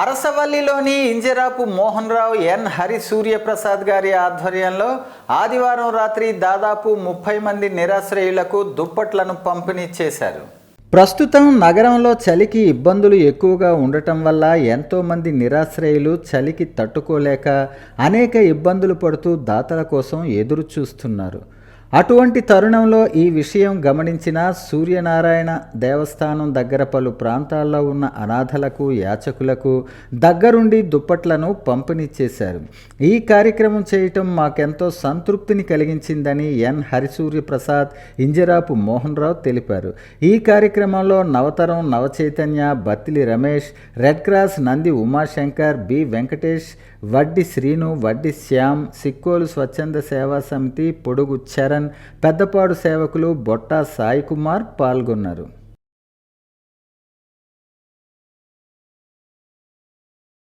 అరసవల్లిలోని ఇంజరాపు మోహన్ రావు ఎన్. హరి సూర్యప్రసాద్ గారి ఆధ్వర్యంలో ఆదివారం రాత్రి దాదాపు ముప్పై మంది నిరాశ్రయులకు దుప్పట్లను పంపిణీ చేశారు. ప్రస్తుతం నగరంలో చలికి ఇబ్బందులు ఎక్కువగా ఉండటం వల్ల ఎంతోమంది నిరాశ్రయులు చలికి తట్టుకోలేక అనేక ఇబ్బందులు పడుతూ దాతల కోసం ఎదురు చూస్తున్నారు అటువంటి తరుణంలో ఈ విషయం గమనించిన సూర్యనారాయణ దేవస్థానం దగ్గర పలు ప్రాంతాల్లో ఉన్న అనాథలకు యాచకులకు దగ్గరుండి దుప్పట్లను పంపిణీ చేశారు ఈ కార్యక్రమం చేయటం మాకెంతో సంతృప్తిని కలిగించిందని ఎన్. హరిసూర్య ప్రసాద్ ఇంజరాపు మోహన్ రావు తెలిపారు. ఈ కార్యక్రమంలో నవతరం Navachaitanya Battili Ramesh red cross Nandi Umashankar B. Venkatesh Vaddi Srinu Vaddi Shyam Sikkolu స్వచ్ఛంద సేవా సమితి పొడుగు చరణ్ పెద్దపాడు సేవకులు బొట్టా సాయి కుమార్ పాల్గొన్నారు.